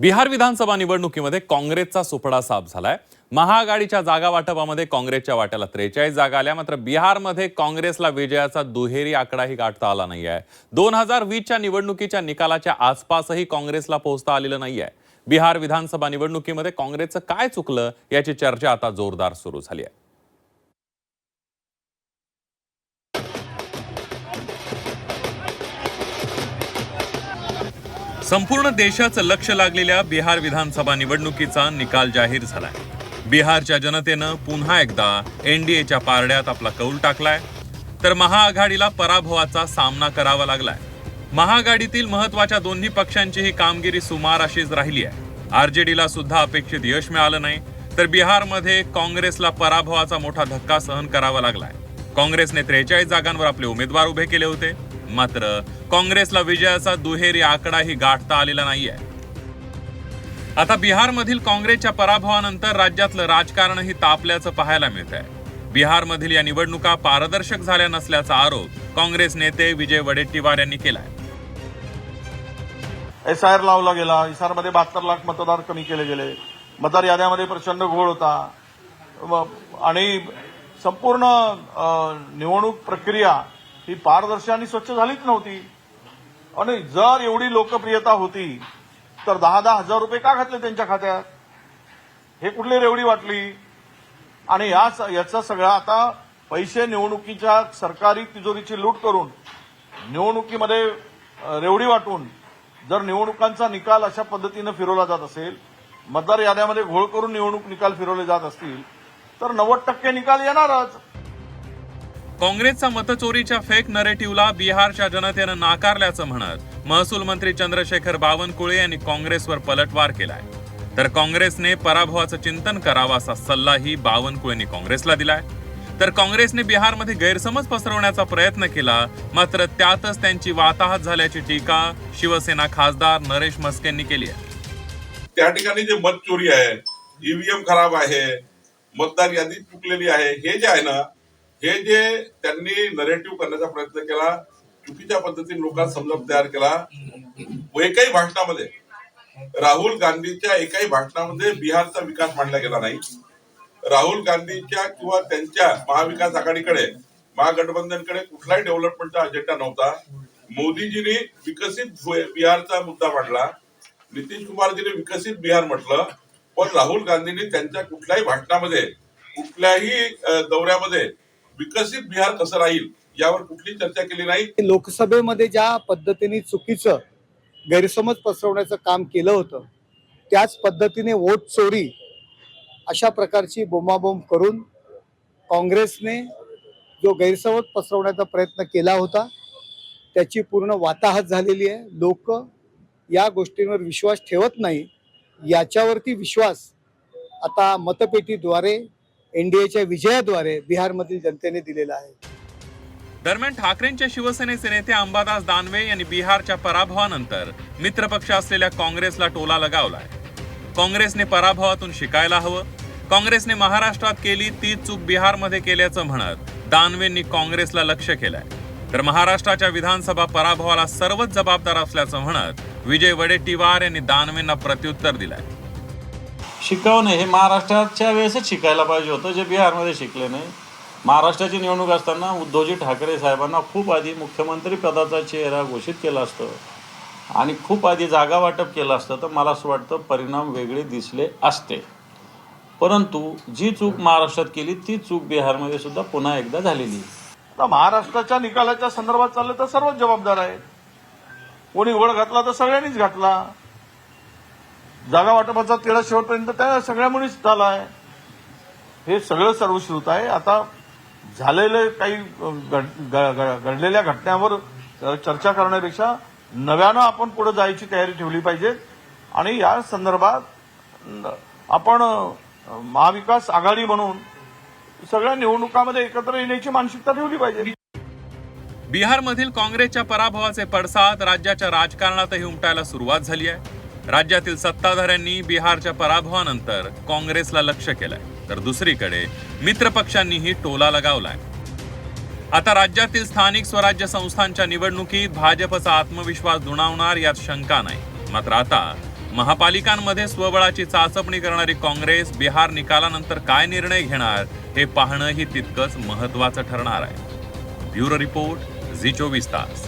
बिहार विधानसभा निवडणुकीमध्ये काँग्रेसचा सुपडा साफ झालाय. महाआघाडीच्या जागा वाटपामध्ये काँग्रेसच्या वाट्याला त्रेचाळीस जागा आल्या मात्र बिहारमध्ये काँग्रेसला विजयाचा दुहेरी आकडाही गाठता आला नाहीये. दोन हजार वीसच्या निवडणुकीच्या निकालाच्या आसपासही काँग्रेसला पोहोचता आलेलं नाहीये. बिहार विधानसभा निवडणुकीमध्ये काँग्रेसचं काय चुकलं याची चर्चा आता जोरदार सुरू झाली आहे. संपूर्ण देशाचं लक्ष लागलेल्या बिहार विधानसभा निवडणुकीचा निकाल जाहीर झालाय. बिहारच्या जनतेनं पुन्हा एकदा एनडीएच्या पारड्यात आपला कौल टाकलाय. तर महाआघाडीला पराभवाचा सामना करावा लागलाय. महाआघाडीतील महत्त्वाच्या दोन्ही पक्षांची ही कामगिरी सुमार अशीच राहिली आहे. आरजेडीला सुद्धा अपेक्षित यश मिळालं नाही तर बिहारमध्ये काँग्रेसला पराभवाचा मोठा धक्का सहन करावा लागलाय. काँग्रेसने त्रेचाळीस जागांवर आपले उमेदवार उभे केले होते. मात्र काँग्रेसला विजयाचा दुहेरी आकडाही गाठता आलेला नाहीये. आता बिहारमधील काँग्रेसच्या पराभवानंतर राज्यातलं राजकारणही तापल्याचं पाहायला मिळत आहे बिहारमधील या निवडणुका पारदर्शक झाल्या नसल्याचा आरोप काँग्रेस नेते विजय वडेट्टीवार यांनी केलाय. एस आय आर लावला गेला एसमध्ये बहात्तर लाख मतदार कमी केले गेले. मतदार याद्यामध्ये प्रचंड घोळ होता. आणि संपूर्ण निवडणूक प्रक्रिया ही पारदर्शी आणि स्वच्छ झालीच नव्हती. आणि जर एवढी लोकप्रियता होती तर दहा दहा हजार रुपये का घातले त्यांच्या खात्यात? हे कुठली रेवडी वाटली? आणि या याचा सगळा आता पैसे निवडणुकीच्या सरकारी तिजोरीची लूट करून निवडणुकीमध्ये रेवडी वाटून जर निवडणुकांचा निकाल अशा पद्धतीनं फिरवला जात असेल मतदार याद्यामध्ये घोळ करून निवडणूक निकाल फिरवले जात असतील तर नव्वद टक्के निकाल येणारच. काँग्रेसचा मतचोरीच्या फेक नरेटिव्हला बिहारच्या जनतेनं नाकारल्याचं म्हणत महसूल मंत्री चंद्रशेखर बावनकुळे यांनी काँग्रेसवर पलटवार केलाय. तर काँग्रेसने पराभवाचं चिंतन करावं असा सल्लाही बावनकुळेंनी काँग्रेसला दिलाय. तर काँग्रेसने बिहारमध्ये गैरसमज पसरवण्याचा प्रयत्न केला मात्र त्यातच त्यांची वाताहत झाल्याची टीका शिवसेना खासदार नरेश मस्केंनी केली आहे. त्या ठिकाणी जे मत चोरी आहे ईव्हीएम खराब आहे मतदार यादी चुकलेली आहे हे जे आहे ना हे जे त्यांनी नरेटिव्ह करण्याचा प्रयत्न केला चुकीच्या पद्धतीने लोकांना समजावून तयार केला व एकाही भाषणामध्ये राहुल गांधीच्या एकाही भाषणामध्ये बिहारचा विकास मांडला गेला नाही. राहुल गांधीच्या किंवा त्यांच्या महाविकास आघाडीकडे महागठबंधनकडे कुठलाही डेव्हलपमेंटचा अजेंडा नव्हता. मोदीजींनी विकसित बिहारचा मुद्दा मांडला. नितीश कुमारजीने विकसित बिहार म्हटलं. पण राहुल गांधींनी त्यांच्या कुठल्याही भाषणामध्ये कुठल्याही दौऱ्यामध्ये विकसित बिहार कसं राहील यावर कुठली चर्चा केली नाही. लोकसभेमध्ये ज्या पद्धतीने चुकीचं गैरसमज पसरवण्याचं काम केलं होतं त्याच पद्धतीने वोट चोरी अशा प्रकारची बोंबाबोंब करून काँग्रेसने जो गैरसमज पसरवण्याचा प्रयत्न केला होता त्याची पूर्ण वाताहत झालेली आहे. लोक या गोष्टींवर विश्वास ठेवत नाही. याच्यावरती विश्वास आता मतपेटीद्वारे एनडीएच्या विजयाद्वारे बिहारमधील जनतेने दिलेला आहे. दरम्यान ठाकरेंच्या शिवसेनेचे नेते अंबादास दानवे यांनी बिहारच्या पराभवानंतर मित्रपक्ष असलेल्या काँग्रेसला टोला लगावलाय. काँग्रेसने पराभवातून शिकायला हवं. काँग्रेसने महाराष्ट्रात केली ती चूक बिहारमध्ये केल्याचं म्हणत दानवेंनी काँग्रेसला लक्ष केलंय. तर महाराष्ट्राच्या विधानसभा पराभवाला सर्वच जबाबदार असल्याचं म्हणत विजय वडेट्टीवार यांनी दानवेंना प्रत्युत्तर दिलंय. शिकवणे हे महाराष्ट्राच्या वेळेसच शिकायला पाहिजे होतं जे बिहारमध्ये शिकले नाही. महाराष्ट्राची निवडणूक असताना उद्धवजी ठाकरे साहेबांना खूप आधी मुख्यमंत्री पदाचा चेहरा घोषित केला असतं आणि खूप आधी जागा वाटप केलं असतं तर मला असं वाटतं परिणाम वेगळे दिसले असते. परंतु जी चूक महाराष्ट्रात केली ती चूक बिहारमध्ये सुद्धा पुन्हा एकदा झालेली आता महाराष्ट्राच्या निकालाच्या संदर्भात चाललं तर सर्वच जबाबदार आहेत. कोणी घोळ घातला तर सगळ्यांनीच घातला. जागा वाटपाचा तिढा शेवटपर्यंत त्या सगळ्यामुळेच झाला आहे. हे सगळं सर्वश्रुत आहे. आता झालेले काही घडलेल्या घटनांवर चर्चा करण्यापेक्षा नव्यानं आपण पुढे जायची तयारी ठेवली पाहिजे. आणि या संदर्भात आपण महाविकास आघाडी म्हणून सगळ्या निवडणुकामध्ये एकत्र येण्याची मानसिकता ठेवली पाहिजे. बिहारमधील काँग्रेसच्या पराभवाचे पडसाद राज्याच्या राजकारणातही उमटायला सुरुवात झाली आहे. राज्यातील सत्ताधाऱ्यांनी बिहारच्या पराभवानंतर काँग्रेसला लक्ष केलंय. तर दुसरीकडे मित्रपक्षांनीही टोला लगावलाय. आता राज्यातील स्थानिक स्वराज्य संस्थांच्या निवडणुकीत भाजपचा आत्मविश्वास दुणावणार यात शंका नाही. मात्र आता महापालिकांमध्ये स्वबळाची चाचपणी करणारी काँग्रेस बिहार निकालानंतर काय निर्णय घेणार हे पाहणंही तितकंच महत्वाचं ठरणार आहे. ब्युरो रिपोर्ट झी चोवीस तास.